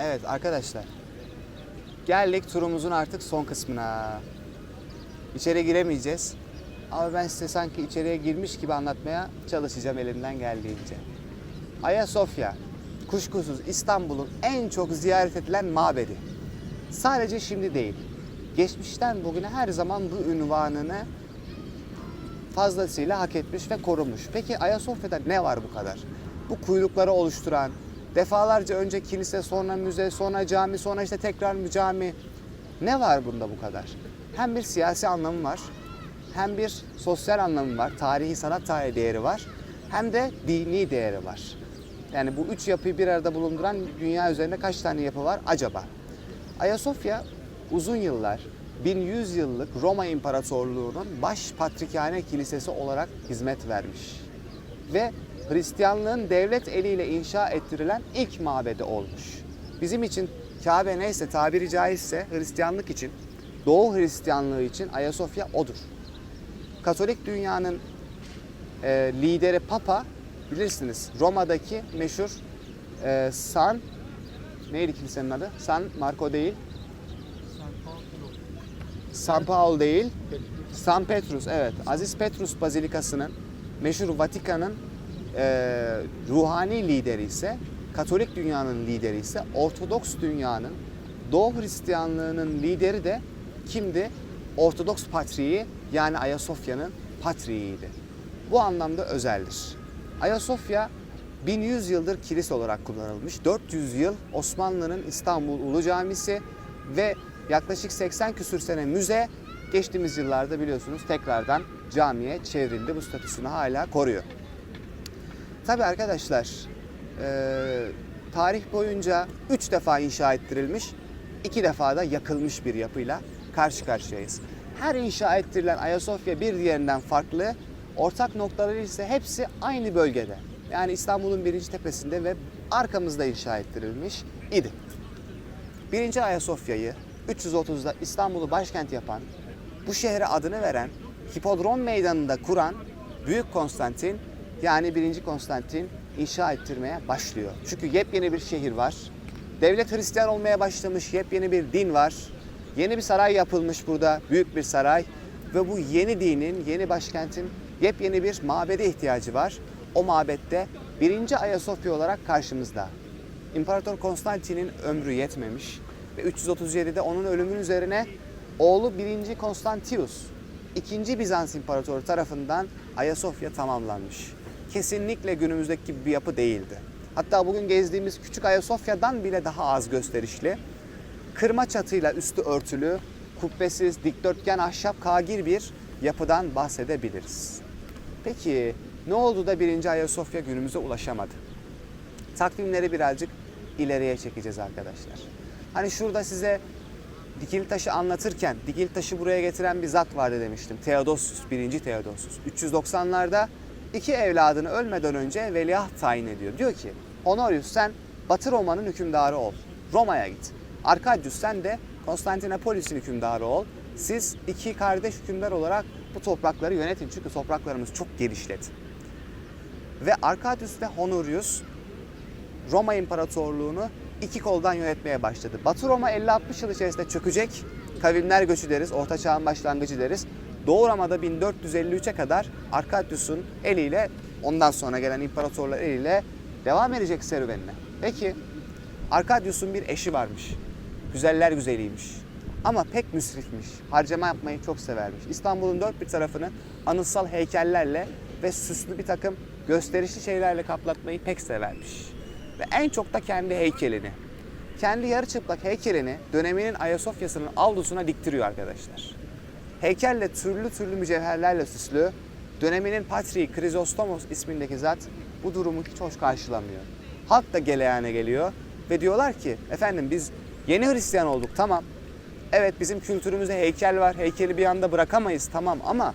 Evet arkadaşlar. Geldik turumuzun artık son kısmına. İçeri giremeyeceğiz. Ama ben size sanki içeriye girmiş gibi anlatmaya çalışacağım elimden geldiğince. Ayasofya, kuşkusuz İstanbul'un en çok ziyaret edilen mabedi. Sadece şimdi değil, geçmişten bugüne her zaman bu ünvanını fazlasıyla hak etmiş ve korumuş. Peki Ayasofya'da ne var bu kadar? Bu kuyrukları oluşturan, defalarca önce kilise, sonra müze, sonra cami, sonra işte tekrar cami. Ne var bunda bu kadar? Hem bir siyasi anlamı var, hem bir sosyal anlamı var, tarihi sanat tarihi değeri var, hem de dini değeri var. Yani bu üç yapıyı bir arada bulunduran dünya üzerinde kaç tane yapı var acaba? Ayasofya uzun yıllar 1100 yıllık Roma İmparatorluğu'nun baş patrikhane kilisesi olarak hizmet vermiş. Ve Hristiyanlığın devlet eliyle inşa ettirilen ilk mabedi olmuş. Bizim için Kabe neyse tabiri caizse Hristiyanlık için, Doğu Hristiyanlığı için Ayasofya odur. Katolik dünyanın e, lideri Papa bilirsiniz Roma'daki meşhur e, San neydi kilisenin adı? San Marco değil. San Paul değil. San Petrus evet. Aziz Petrus Bazilikası'nın meşhur Vatikan'ın e, ruhani lideri ise Katolik dünyanın lideri ise Ortodoks dünyanın Doğu Hristiyanlığının lideri de kimdi? Ortodoks Patriği yani Ayasofya'nın patriğiydi. Bu anlamda özeldir. Ayasofya 1100 yıldır kilise olarak kullanılmış. 400 yıl Osmanlı'nın İstanbul Ulu Camisi ve yaklaşık 80 küsür sene müze geçtiğimiz yıllarda biliyorsunuz tekrardan camiye çevrildi. Bu statüsünü hala koruyor. Tabi arkadaşlar e, tarih boyunca 3 defa inşa ettirilmiş, 2 defa da yakılmış bir yapıyla karşı karşıyayız. Her inşa ettirilen Ayasofya bir diğerinden farklı, ortak noktaları ise hepsi aynı bölgede. Yani İstanbul'un birinci tepesinde ve arkamızda inşa ettirilmiş idi. Birinci Ayasofya'yı 330'da İstanbul'u başkent yapan, bu şehre adını veren, Hipodrom Meydanı'nda kuran Büyük Konstantin yani 1. Konstantin inşa ettirmeye başlıyor. Çünkü yepyeni bir şehir var. Devlet Hristiyan olmaya başlamış, yepyeni bir din var. Yeni bir saray yapılmış burada, büyük bir saray. Ve bu yeni dinin, yeni başkentin yepyeni bir mabede ihtiyacı var. O mabette 1. Ayasofya olarak karşımızda. İmparator Konstantin'in ömrü yetmemiş ve 337'de onun ölümünün üzerine oğlu 1. Konstantius 2. Bizans İmparatoru tarafından Ayasofya tamamlanmış. Kesinlikle günümüzdeki gibi bir yapı değildi. Hatta bugün gezdiğimiz küçük Ayasofya'dan bile daha az gösterişli. Kırma çatıyla üstü örtülü, kubbesiz, dikdörtgen ahşap kagir bir yapıdan bahsedebiliriz. Peki ne oldu da 1. Ayasofya günümüze ulaşamadı? Takvimleri birazcık ileriye çekeceğiz arkadaşlar. Hani şurada size dikili taşı anlatırken dikili taşı buraya getiren bir zat vardı demiştim. Theodosius, 1. Theodosius. 390'larda iki evladını ölmeden önce veliaht tayin ediyor. Diyor ki Honorius sen Batı Roma'nın hükümdarı ol. Roma'ya git. Arkadius sen de Konstantinopolis'in hükümdarı ol. Siz iki kardeş hükümdar olarak bu toprakları yönetin. Çünkü topraklarımız çok genişledi. Ve Arkadius ve Honorius Roma İmparatorluğunu iki koldan yönetmeye başladı. Batı Roma 50-60 yıl içerisinde çökecek. Kavimler göçü deriz, Orta Çağ'ın başlangıcı deriz. Doğu Roma'da 1453'e kadar Arkadius'un eliyle ondan sonra gelen imparatorlar eliyle devam edecek serüvenine. Peki Arkadius'un bir eşi varmış. Güzeller güzeliymiş. Ama pek müsrifmiş. Harcama yapmayı çok severmiş. İstanbul'un dört bir tarafını anıtsal heykellerle ve süslü bir takım gösterişli şeylerle kaplatmayı pek severmiş. Ve en çok da kendi heykelini. Kendi yarı çıplak heykelini döneminin Ayasofya'sının avlusuna diktiriyor arkadaşlar. Heykelle türlü türlü mücevherlerle süslü, döneminin patriği Krizostomos ismindeki zat bu durumu hiç hoş karşılamıyor. Halk da geleyane geliyor ve diyorlar ki efendim biz yeni Hristiyan olduk tamam. Evet bizim kültürümüzde heykel var. Heykeli bir anda bırakamayız tamam ama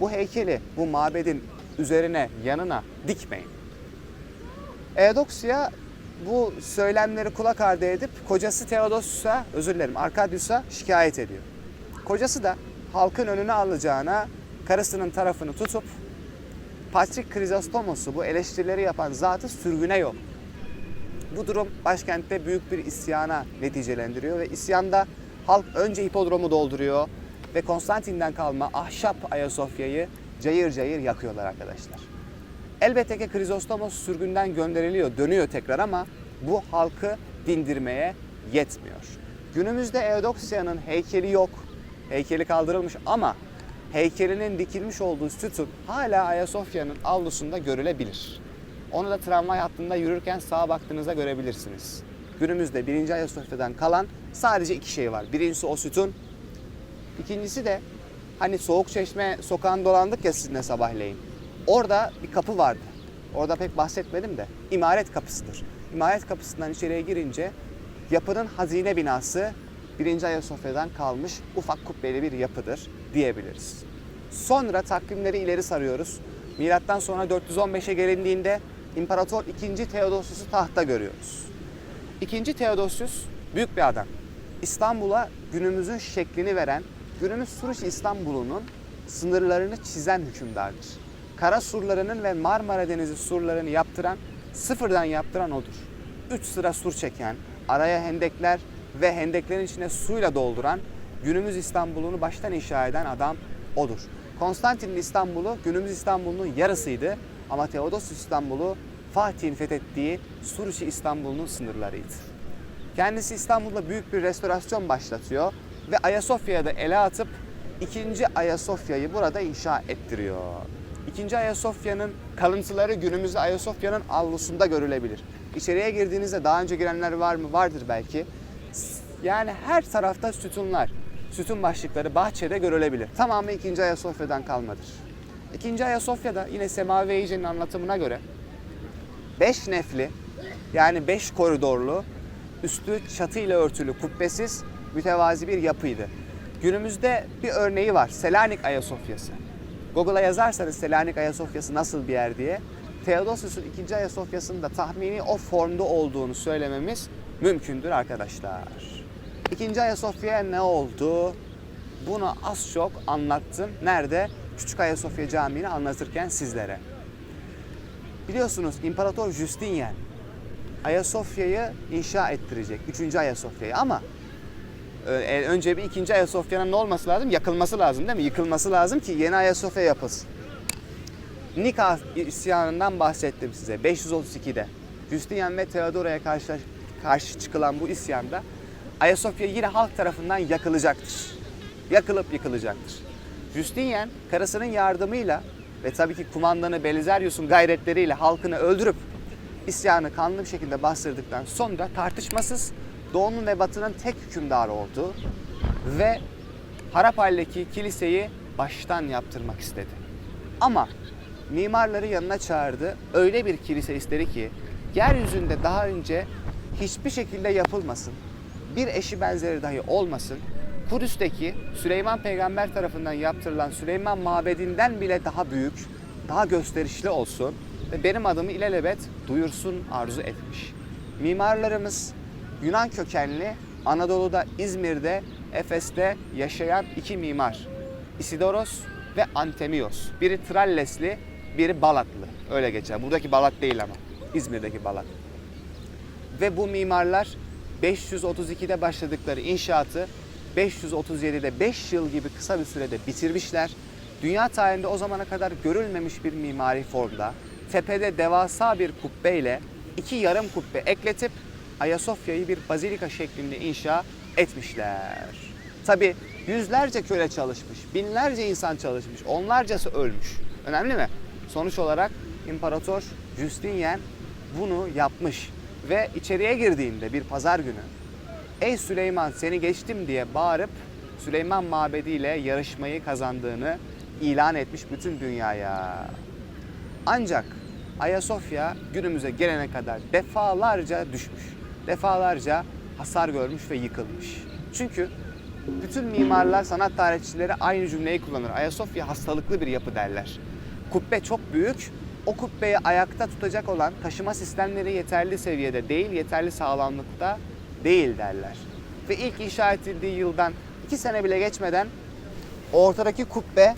bu heykeli bu mabedin üzerine yanına dikmeyin. Eudoxia bu söylemleri kulak ardı edip kocası Theodosius'a, özür dilerim Arkadius'a şikayet ediyor. Kocası da halkın önüne alacağına karısının tarafını tutup Patrik Krizostomos'u bu eleştirileri yapan zatı sürgüne yol. Bu durum başkentte büyük bir isyana neticelendiriyor ve isyanda halk önce hipodromu dolduruyor ve Konstantin'den kalma ahşap Ayasofya'yı cayır cayır yakıyorlar arkadaşlar. Elbette ki Krizostomos sürgünden gönderiliyor, dönüyor tekrar ama bu halkı dindirmeye yetmiyor. Günümüzde Eudoksia'nın heykeli yok. Heykeli kaldırılmış ama heykelinin dikilmiş olduğu sütun hala Ayasofya'nın avlusunda görülebilir. Onu da tramvay hattında yürürken sağa baktığınızda görebilirsiniz. Günümüzde 1. Ayasofya'dan kalan sadece iki şey var. Birincisi o sütun. İkincisi de hani soğuk çeşme sokağında dolandık ya sizinle sabahleyin. Orada bir kapı vardı. Orada pek bahsetmedim de. İmaret kapısıdır. İmaret kapısından içeriye girince yapının hazine binası 1. Ayasofya'dan kalmış ufak kubbeli bir yapıdır diyebiliriz. Sonra takvimleri ileri sarıyoruz. Milattan sonra 415'e gelindiğinde İmparator 2. Theodosius'u tahta görüyoruz. İkinci Theodosius büyük bir adam. İstanbul'a günümüzün şeklini veren, günümüz Suruç İstanbul'unun sınırlarını çizen hükümdardır. Kara surlarının ve Marmara Denizi surlarını yaptıran, sıfırdan yaptıran odur. Üç sıra sur çeken, araya hendekler ve hendeklerin içine suyla dolduran, günümüz İstanbul'unu baştan inşa eden adam odur. Konstantin'in İstanbul'u günümüz İstanbul'un yarısıydı ama Theodosius İstanbul'u Fatih'in fethettiği Suruçi İstanbul'un sınırlarıydı. Kendisi İstanbul'da büyük bir restorasyon başlatıyor ve Ayasofya'ya da ele atıp ikinci Ayasofya'yı burada inşa ettiriyor. İkinci Ayasofya'nın kalıntıları günümüzde Ayasofya'nın avlusunda görülebilir. İçeriye girdiğinizde daha önce girenler var mı? Vardır belki. Yani her tarafta sütunlar, sütun başlıkları bahçede görülebilir. Tamamı 2. Ayasofya'dan kalmadır. 2. Ayasofya'da yine Semavi Eğice'nin anlatımına göre 5 nefli yani 5 koridorlu üstü çatıyla örtülü kubbesiz mütevazi bir yapıydı. Günümüzde bir örneği var. Selanik Ayasofya'sı. Google'a yazarsanız Selanik Ayasofya'sı nasıl bir yer diye Theodosius'un 2. Ayasofya'sının da tahmini o formda olduğunu söylememiz mümkündür arkadaşlar. 2. Ayasofya'ya ne oldu? Bunu az çok anlattım. Nerede? Küçük Ayasofya Camii'ni anlatırken sizlere. Biliyorsunuz İmparator Justinian Ayasofya'yı inşa ettirecek. 3. Ayasofya'yı ama e, önce bir 2. Ayasofya'nın ne olması lazım? Yakılması lazım değil mi? Yıkılması lazım ki yeni Ayasofya yapılsın. Nika isyanından bahsettim size 532'de. Justinian ve Theodora'ya karşı, karşı çıkılan bu isyanda Ayasofya yine halk tarafından yakılacaktır. Yakılıp yıkılacaktır. Justinian karısının yardımıyla ve tabii ki kumandanı Belisarius'un gayretleriyle halkını öldürüp isyanı kanlı bir şekilde bastırdıktan sonra tartışmasız Doğu'nun ve Batı'nın tek hükümdarı oldu ve harap haldeki kiliseyi baştan yaptırmak istedi. Ama mimarları yanına çağırdı. Öyle bir kilise istedi ki yeryüzünde daha önce hiçbir şekilde yapılmasın. Bir eşi benzeri dahi olmasın. Kudüs'teki Süleyman peygamber tarafından yaptırılan Süleyman mabedinden bile daha büyük, daha gösterişli olsun ve benim adımı ilelebet duyursun arzu etmiş. Mimarlarımız Yunan kökenli Anadolu'da İzmir'de, Efes'te yaşayan iki mimar. Isidoros ve Antemios. Biri Trallesli, biri Balatlı. Öyle geçer. Buradaki Balat değil ama. İzmir'deki Balat. Ve bu mimarlar 532'de başladıkları inşaatı 537'de 5 yıl gibi kısa bir sürede bitirmişler. Dünya tarihinde o zamana kadar görülmemiş bir mimari formda tepede devasa bir kubbeyle iki yarım kubbe ekletip Ayasofya'yı bir bazilika şeklinde inşa etmişler. Tabi yüzlerce köle çalışmış, binlerce insan çalışmış, onlarcası ölmüş. Önemli mi? Sonuç olarak İmparator Justinian bunu yapmış ve içeriye girdiğinde bir pazar günü Ey Süleyman seni geçtim diye bağırıp Süleyman Mabedi ile yarışmayı kazandığını ilan etmiş bütün dünyaya. Ancak Ayasofya günümüze gelene kadar defalarca düşmüş. Defalarca hasar görmüş ve yıkılmış. Çünkü bütün mimarlar, sanat tarihçileri aynı cümleyi kullanır. Ayasofya hastalıklı bir yapı derler. Kubbe çok büyük. O kubbeyi ayakta tutacak olan taşıma sistemleri yeterli seviyede değil, yeterli sağlamlıkta değil derler. Ve ilk inşa edildiği yıldan iki sene bile geçmeden ortadaki kubbe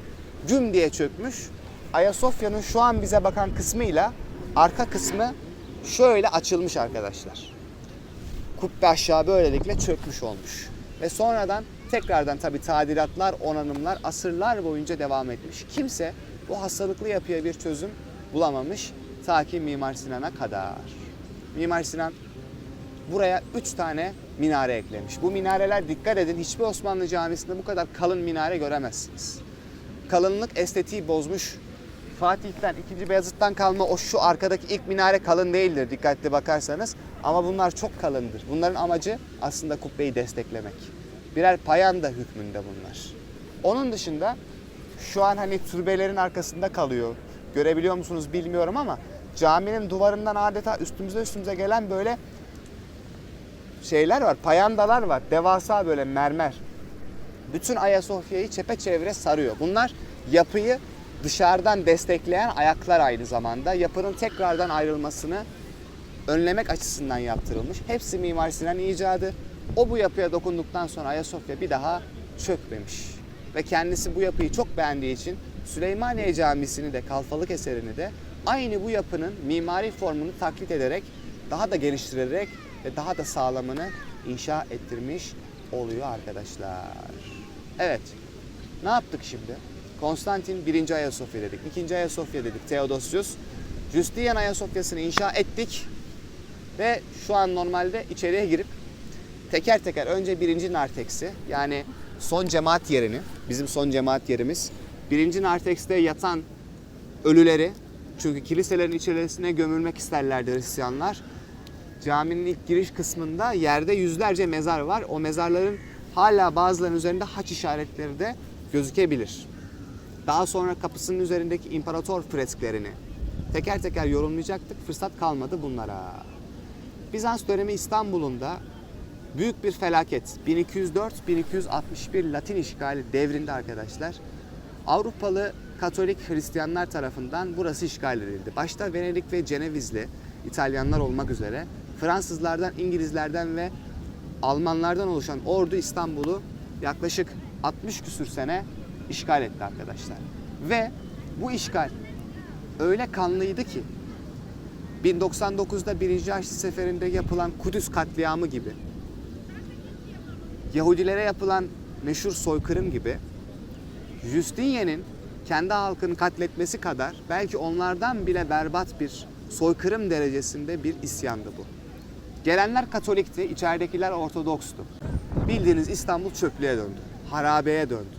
güm diye çökmüş. Ayasofya'nın şu an bize bakan kısmıyla arka kısmı şöyle açılmış arkadaşlar. kubbe aşağı böylelikle çökmüş olmuş. Ve sonradan tekrardan tabi tadilatlar, onanımlar asırlar boyunca devam etmiş. Kimse bu hastalıklı yapıya bir çözüm bulamamış ta ki Mimar Sinan'a kadar. Mimar Sinan buraya 3 tane minare eklemiş. Bu minareler dikkat edin hiçbir Osmanlı camisinde bu kadar kalın minare göremezsiniz. Kalınlık estetiği bozmuş. Fatih'ten, 2. Beyazıt'tan kalma o şu arkadaki ilk minare kalın değildir dikkatli bakarsanız. Ama bunlar çok kalındır. Bunların amacı aslında kubbeyi desteklemek. Birer payanda hükmünde bunlar. Onun dışında şu an hani türbelerin arkasında kalıyor. Görebiliyor musunuz bilmiyorum ama caminin duvarından adeta üstümüze üstümüze gelen böyle şeyler var, payandalar var. Devasa böyle mermer. Bütün Ayasofya'yı çepeçevre sarıyor. Bunlar yapıyı dışarıdan destekleyen ayaklar aynı zamanda. Yapının tekrardan ayrılmasını önlemek açısından yaptırılmış. Hepsi Mimar Sinan icadı. O bu yapıya dokunduktan sonra Ayasofya bir daha çökmemiş. Ve kendisi bu yapıyı çok beğendiği için Süleymaniye Camisi'ni de Kalfalık eserini de aynı bu yapının mimari formunu taklit ederek daha da geliştirerek ve daha da sağlamını inşa ettirmiş oluyor arkadaşlar. Evet. Ne yaptık şimdi? Konstantin 1. Ayasofya dedik. 2. Ayasofya dedik. Theodosius. Justinian Ayasofya'sını inşa ettik. Ve şu an normalde içeriye girip teker teker önce birinci narteksi yani son cemaat yerini, bizim son cemaat yerimiz. Birinci nartekste yatan ölüleri çünkü kiliselerin içerisine gömülmek isterlerdi Hristiyanlar. Caminin ilk giriş kısmında yerde yüzlerce mezar var. O mezarların hala bazılarının üzerinde haç işaretleri de gözükebilir. Daha sonra kapısının üzerindeki imparator fresklerini teker teker yorumlayacaktık. Fırsat kalmadı bunlara. Bizans dönemi İstanbul'unda büyük bir felaket 1204-1261 Latin işgali devrinde arkadaşlar Avrupalı Katolik Hristiyanlar tarafından burası işgal edildi. Başta Venedik ve Cenevizli İtalyanlar olmak üzere Fransızlardan, İngilizlerden ve Almanlardan oluşan ordu İstanbul'u yaklaşık 60 küsür sene işgal etti arkadaşlar. Ve bu işgal öyle kanlıydı ki 1099'da 1. Haçlı Seferi'nde yapılan Kudüs katliamı gibi Yahudilere yapılan meşhur soykırım gibi Justinian'in kendi halkını katletmesi kadar belki onlardan bile berbat bir soykırım derecesinde bir isyandı bu. Gelenler Katolikti, içeridekiler Ortodokstu. Bildiğiniz İstanbul çöplüğe döndü, harabeye döndü.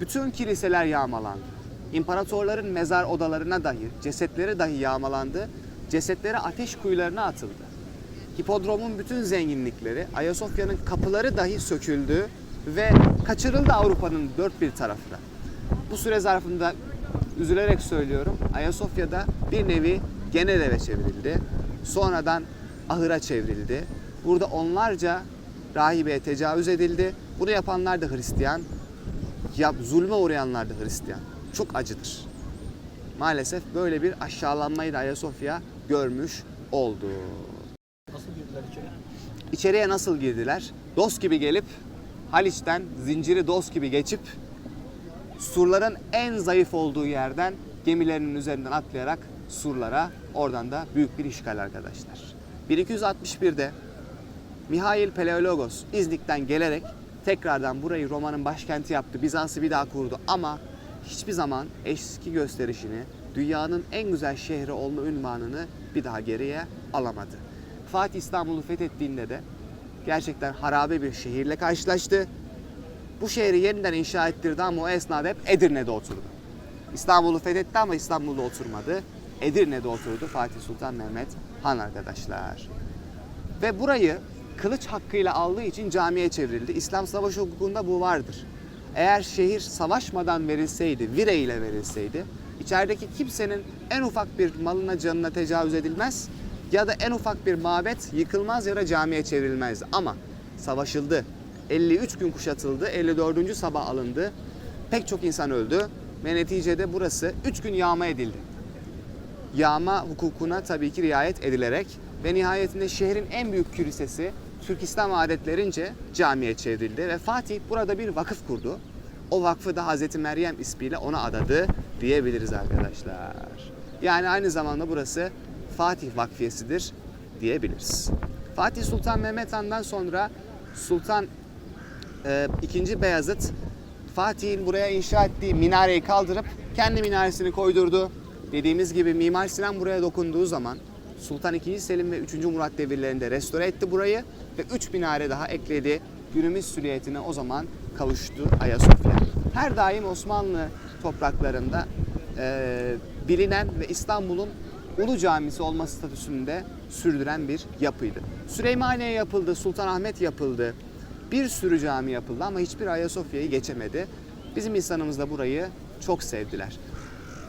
Bütün kiliseler yağmalandı. İmparatorların mezar odalarına dahi, cesetleri dahi yağmalandı. Cesetleri ateş kuyularına atıldı. Hipodromun bütün zenginlikleri, Ayasofya'nın kapıları dahi söküldü ve kaçırıldı Avrupa'nın dört bir tarafına. Bu süre zarfında üzülerek söylüyorum Ayasofya'da bir nevi genel eve çevrildi. Sonradan ahıra çevrildi. Burada onlarca rahibeye tecavüz edildi. Bunu yapanlar da Hristiyan. Ya, zulme uğrayanlar da Hristiyan. Çok acıdır. Maalesef böyle bir aşağılanmayı da Ayasofya görmüş oldu. Nasıl girdiler içeri? İçeriye nasıl girdiler? Dos gibi gelip Haliç'ten zinciri dos gibi geçip surların en zayıf olduğu yerden gemilerinin üzerinden atlayarak surlara oradan da büyük bir işgal arkadaşlar. 1261'de Mihail Paleologos İznik'ten gelerek tekrardan burayı Roma'nın başkenti yaptı. Bizans'ı bir daha kurdu ama hiçbir zaman eski gösterişini, dünyanın en güzel şehri olma ünvanını bir daha geriye alamadı. Fatih İstanbul'u fethettiğinde de gerçekten harabe bir şehirle karşılaştı. Bu şehri yeniden inşa ettirdi ama o esnada hep Edirne'de oturdu. İstanbul'u fethetti ama İstanbul'da oturmadı. Edirne'de oturdu Fatih Sultan Mehmet Han arkadaşlar. Ve burayı kılıç hakkıyla aldığı için camiye çevrildi. İslam savaş hukukunda bu vardır. Eğer şehir savaşmadan verilseydi, vire ile verilseydi, içerideki kimsenin en ufak bir malına canına tecavüz edilmez ya da en ufak bir mabet yıkılmaz ya da camiye çevrilmezdi. Ama savaşıldı. 53 gün kuşatıldı. 54. sabah alındı. Pek çok insan öldü ve neticede burası 3 gün yağma edildi. Yağma hukukuna tabii ki riayet edilerek ve nihayetinde şehrin en büyük kilisesi Türk İslam adetlerince camiye çevrildi ve Fatih burada bir vakıf kurdu. O vakfı da Hazreti Meryem ismiyle ona adadı diyebiliriz arkadaşlar. Yani aynı zamanda burası Fatih Vakfiyesidir diyebiliriz. Fatih Sultan Mehmet Han'dan sonra Sultan e. Beyazıt Fatih'in buraya inşa ettiği minareyi kaldırıp kendi minaresini koydurdu. Dediğimiz gibi Mimar Sinan buraya dokunduğu zaman Sultan II. Selim ve 3. Murat devirlerinde restore etti burayı ve 3 minare daha ekledi. Günümüz süriyetine o zaman kavuştu Ayasofya. Her daim Osmanlı topraklarında e, bilinen ve İstanbul'un Ulu Camisi olma statüsünde sürdüren bir yapıydı. Süleymaniye yapıldı, Sultanahmet yapıldı. Bir sürü cami yapıldı ama hiçbir Ayasofya'yı geçemedi. Bizim insanımız da burayı çok sevdiler.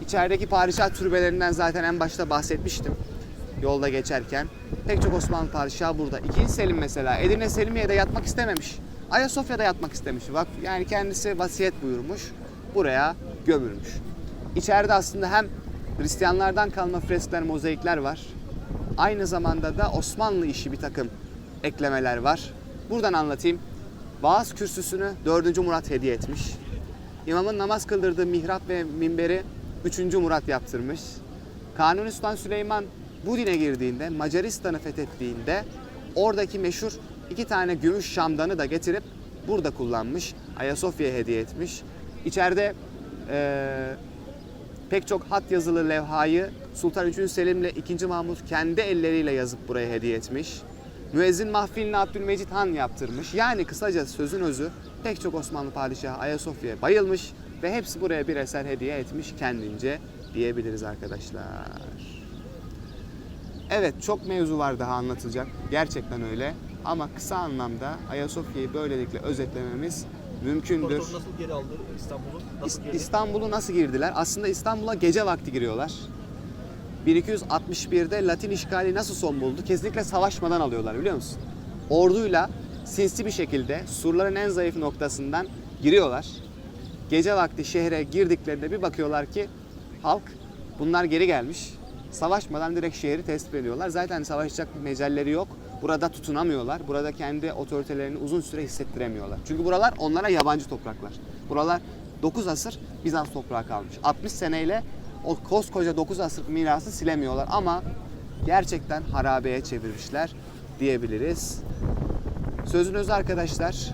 İçerideki padişah türbelerinden zaten en başta bahsetmiştim yolda geçerken. Pek çok Osmanlı padişahı burada. İkinci Selim mesela Edirne Selimiye'de yatmak istememiş. Ayasofya'da yatmak istemiş. Bak yani kendisi vasiyet buyurmuş. Buraya gömülmüş. İçeride aslında hem Hristiyanlardan kalma freskler, mozaikler var. Aynı zamanda da Osmanlı işi bir takım eklemeler var. Buradan anlatayım. Vaaz kürsüsünü 4. Murat hediye etmiş. İmamın namaz kıldırdığı mihrap ve minberi 3. Murat yaptırmış. Kanuni Sultan Süleyman bu dine girdiğinde, Macaristan'ı fethettiğinde oradaki meşhur iki tane gümüş şamdanı da getirip burada kullanmış. Ayasofya'ya hediye etmiş. İçeride eee pek çok hat yazılı levhayı Sultan 3. Selim ile 2. Mahmut kendi elleriyle yazıp buraya hediye etmiş. Müezzin mahfilini Abdülmecit Han yaptırmış. Yani kısaca sözün özü pek çok Osmanlı padişahı Ayasofya'ya bayılmış ve hepsi buraya bir eser hediye etmiş kendince diyebiliriz arkadaşlar. Evet çok mevzu var daha anlatılacak. Gerçekten öyle. Ama kısa anlamda Ayasofya'yı böylelikle özetlememiz mümkündür. Nasıl geri aldı İstanbul'u? İstanbul'u nasıl girdiler? Aslında İstanbul'a gece vakti giriyorlar. 1261'de Latin işgali nasıl son buldu? Kesinlikle savaşmadan alıyorlar biliyor musun? Orduyla sinsi bir şekilde surların en zayıf noktasından giriyorlar. Gece vakti şehre girdiklerinde bir bakıyorlar ki halk bunlar geri gelmiş. Savaşmadan direkt şehri tespit ediyorlar. Zaten savaşacak bir mecalleri yok. Burada tutunamıyorlar. Burada kendi otoritelerini uzun süre hissettiremiyorlar. Çünkü buralar onlara yabancı topraklar. Buralar 9 asır Bizans toprağı kalmış. 60 seneyle o koskoca 9 asırlık mirası silemiyorlar ama gerçekten harabeye çevirmişler diyebiliriz. Sözün özü arkadaşlar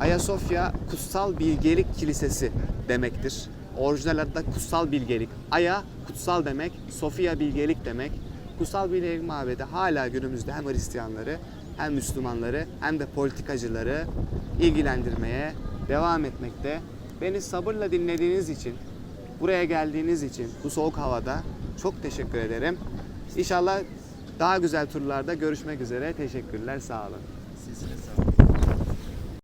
Ayasofya Kutsal Bilgelik Kilisesi demektir. Orijinal adı da Kutsal Bilgelik. Aya kutsal demek, Sofia bilgelik demek. Kutsal Bilgelik Mabedi hala günümüzde hem Hristiyanları hem Müslümanları hem de politikacıları ilgilendirmeye devam etmekte. Beni sabırla dinlediğiniz için, buraya geldiğiniz için bu soğuk havada çok teşekkür ederim. İnşallah daha güzel turlarda görüşmek üzere. Teşekkürler, sağ olun. Silsile sağ